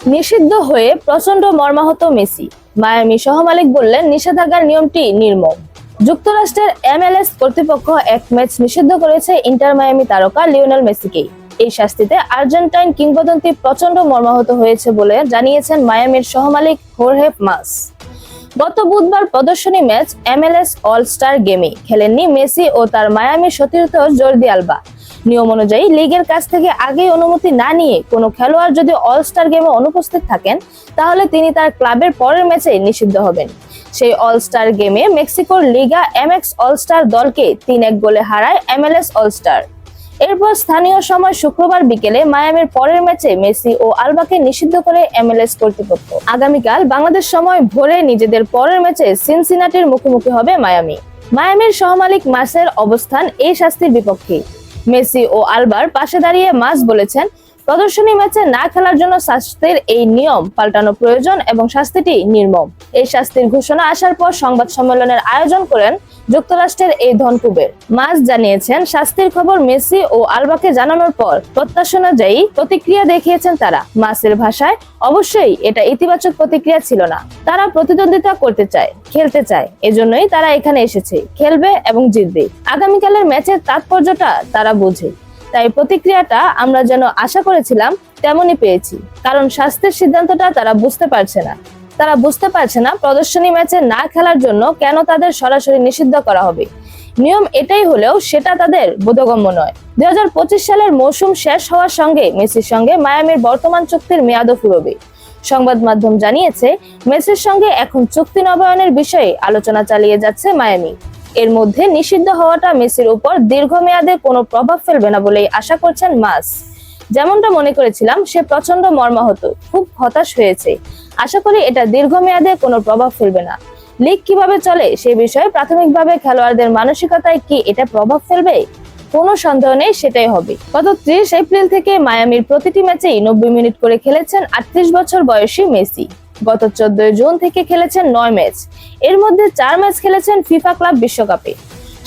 নিষিদ্ধ হয়ে প্রচণ্ড মর্মাহত মেসি। মায়ামি সহমালিক বললেন, নিষেধাজ্ঞার নিয়মটি নির্মম। যুক্তরাষ্ট্রের এমএলএস কর্তৃপক্ষ এক ম্যাচ নিষিদ্ধ করেছে ইন্টার মায়ামি তারকা লিওনেল মেসিকেই। এই শাস্তিতে আর্জেন্টাইন কিংবদন্তি প্রচণ্ড মর্মাহত হয়েছে বলে জানিয়েছেন মায়ামির সহমালিক হোরহে মাস। গত বুধবার প্রদর্শনী ম্যাচ এমএলএস অল স্টার গেমে খেলেননি মেসি ও তার মায়ামি সতীর্থ জর্দি আলবা। নিয়ম অনুযায়ী লিগের কাছ থেকে আগেই অনুমতি না নিয়ে কোনো খেলোয়াড় যদি অল স্টার গেমে অনুপস্থিত থাকেন, তাহলে তিনি তার ক্লাবের পরের ম্যাচে নিষিদ্ধ হবেন। সেই অল স্টার গেমে মেক্সিকোর লিগা এমএক্স অল স্টার দলকে তিন এক গোলে হারায় এমএলএস অল স্টার এরপর স্থানীয় সময় শুক্রবার বিকেলে মায়ামির পরের ম্যাচে মেসি ও আলবাকে নিষিদ্ধ করে এমএলএস কর্তৃপক্ষ। আগামীকাল বাংলাদেশ সময় ভোরে নিজেদের পরের ম্যাচে সিনসিনাটির মুখোমুখি হবে মায়ামি। মায়ামির সহমালিক মাসের অবস্থান এই শাস্তির বিপক্ষে। মেসি ও আলবার পাশে দাঁড়িয়ে মাস বলেছেন প্রদর্শনী ম্যাচে না খেলার জন্য শাস্তির এই নিয়ম পাল্টানো প্রয়োজন এবং শাস্তিটি নির্মম। এই শাস্তির ঘোষণা আসার পর সংবাদ সম্মেলনের আয়োজন করেন যুক্তরাষ্ট্রের এই ধনকুবের মাস জানিয়েছেন শাস্তির খবর মেসি ও আলবাকে জানানোর পর প্রত্যাশা অনুযায়ী প্রতিক্রিয়া দেখিয়েছেন তারা। মাসের ভাষায় অবশ্যই এটা ইতিবাচক প্রতিক্রিয়া ছিল না। তারা প্রতিদ্বন্দ্বিতা করতে চায়, খেলতে চায়, এজন্যই তারা এখানে এসেছে, খেলবে এবং জিতবে। আগামীকালের ম্যাচের তাৎপর্যটা তারা বোঝে। তাই প্রতিক্রিয়াটা আমরা যেন আশা করেছিলাম তেমনই পেয়েছি। কারণ স্বাস্থ্যের সিদ্ধান্তটা তারা বুঝতে পারছে না। তারা বুঝতে পারছে না প্রদর্শনী ম্যাচে না খেলার জন্য কেন তাদের সরাসরি নিষিদ্ধ করা হবে। নিয়ম এটাই হলেও সেটা তাদের বোধগম্য নয়। দুই সালের মৌসুম শেষ হওয়ার সঙ্গে মেসির সঙ্গে মায়ামির বর্তমান চুক্তির মেয়াদও ফুরবে। সংবাদ মাধ্যম জানিয়েছে, মেসির সঙ্গে এখন চুক্তি নবায়নের বিষয়ে আলোচনা চালিয়ে যাচ্ছে মায়ামি। এর মধ্যে নিষিদ্ধ হওয়াটা মেসির উপর দীর্ঘমেয়াদে কোনো প্রভাব ফেলবে না বলেই আশা করছেন মাস। যেমনটা মনে করেছিলাম, সে প্রচণ্ড মর্মাহত, খুব হতাশ হয়েছে। আশা করি এটা দীর্ঘমেয়াদে কোনো প্রভাব ফেলবে না। লিগ কীভাবে চলে, সে বিষয়ে প্রাথমিকভাবে খেলোয়াড়দের মানসিকতায় কি এটা প্রভাব ফেলবে? কোনো সন্দেহ নেই, সেটাই হবে। গত ত্রিশ এপ্রিল থেকে মায়ামির প্রতিটি ম্যাচেই নব্বই মিনিট করে খেলেছেন আটত্রিশ বছর বয়সী মেসি। গত চোদ্দই জুন থেকে খেলেছেন নয় ম্যাচ। এর মধ্যে চার ম্যাচ খেলেছেন ফিফা ক্লাব বিশ্বকাপে।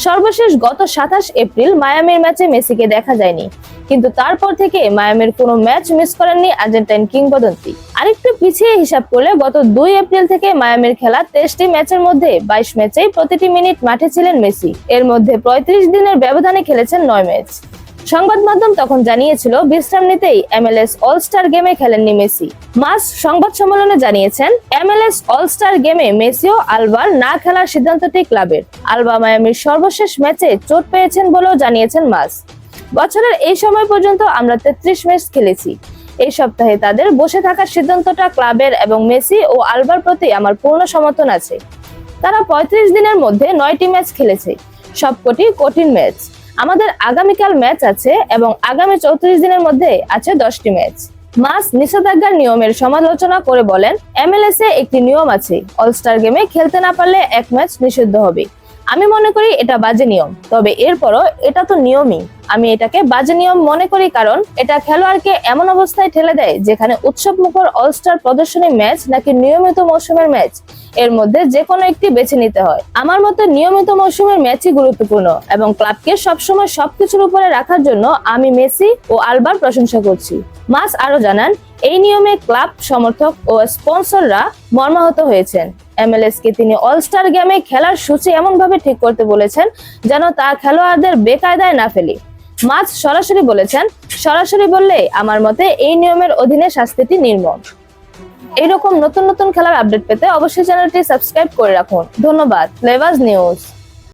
সর্বশেষ গত সাতাশ এপ্রিল মায়ামির ম্যাচে মেসিকে দেখা যায়নি। কিন্তু তারপর থেকে মায়ামির কোনো ম্যাচ মিস করেননি আর্জেন্টাইন কিংবদন্তি। আরেকটু পিছিয়ে হিসাব করলে গত দুই এপ্রিল থেকে মায়ামির খেলা তেইশটি ম্যাচের মধ্যে বাইশ ম্যাচেই প্রতিটি মিনিট মাঠে ছিলেন মেসি। এর মধ্যে পঁয়ত্রিশ দিনের ব্যবধানে খেলেছেন নয় ম্যাচ। সংবাদ মাধ্যম তখন জানিয়েছিল, বিশ্রাম নিতেই এমএলএস অল স্টার গেমে খেলেননি মেসি। মাস সংবাদ সম্মেলনে জানিয়েছেন, এমএলএস অল স্টার গেমে মেসিও আলবার না খেলার সিদ্ধান্তটি ক্লাবের। আলবা মায়ামির সর্বশেষ ম্যাচে চোট পেয়েছেন বলেও জানিয়েছেন মাস। বছরের এই সময় পর্যন্ত আমরা তেত্রিশ ম্যাচ খেলেছি। এই সপ্তাহে তাদের বসে থাকার সিদ্ধান্তটা ক্লাবের এবং মেসি ও আলবার প্রতি আমার পূর্ণ সমর্থন আছে। তারা পঁয়ত্রিশ দিনের মধ্যে নয়টি ম্যাচ খেলেছে। সবকটি কঠিন ম্যাচ। আমাদের আগামীকাল ম্যাচ আছে এবং আগামী চৌত্রিশ দিনের মধ্যে আছে দশটি ম্যাচ মাস নিষেধাজ্ঞার নিয়মের সমালোচনা করে বলেন এমএলএস এ একটি নিয়ম আছে অলস্টার গেমে খেলতে না পারলে এক ম্যাচ নিষিদ্ধ হবে। আমি মনে করি এটা বাজে নিয়ম, তবে এরপরও এটা তো নিয়মই। আমি এটাকে বাজে নিয়ম মনে করি কারণ এটা খেলোয়াড়কে এমন অবস্থায় ঠেলে দেয় যেখানে উৎসব মুখর অলস্টার প্রদর্শনী ম্যাচ নাকি নিয়মিত মৌসুমের ম্যাচ এর মধ্যে যে কোনো একটি বেছে নিতে হয়। আমার মতে নিয়মিত মৌসুমের ম্যাচই গুরুত্বপূর্ণ এবং ক্লাবকে সবসময় সবকিছুর উপরে রাখার জন্য আমি মেসি ও আলবার প্রশংসা করছি। মাস আরও জানান, এই নিয়মে ক্লাব সমর্থক ও স্পন্সররা মর্মাহত হয়েছেন। এমএলএস কে তিনি অলস্টার গেমে খেলার সূচি এমন ভাবে ঠিক করতে বলেছেন যেন তা খেলোয়াড়দের বেকায়দায় না ফেলে। মাছ সরাসরি বলেছেন, সরাসরি বললে আমার মতে এই নিয়মের অধীনে শাস্তিটি নির্মল এইরকম নতুন নতুন খেলার আপডেট পেতে অবশ্যই চ্যানেলটি সাবস্ক্রাইব করে রাখুন। ধন্যবাদ লেভাজ নিউজ।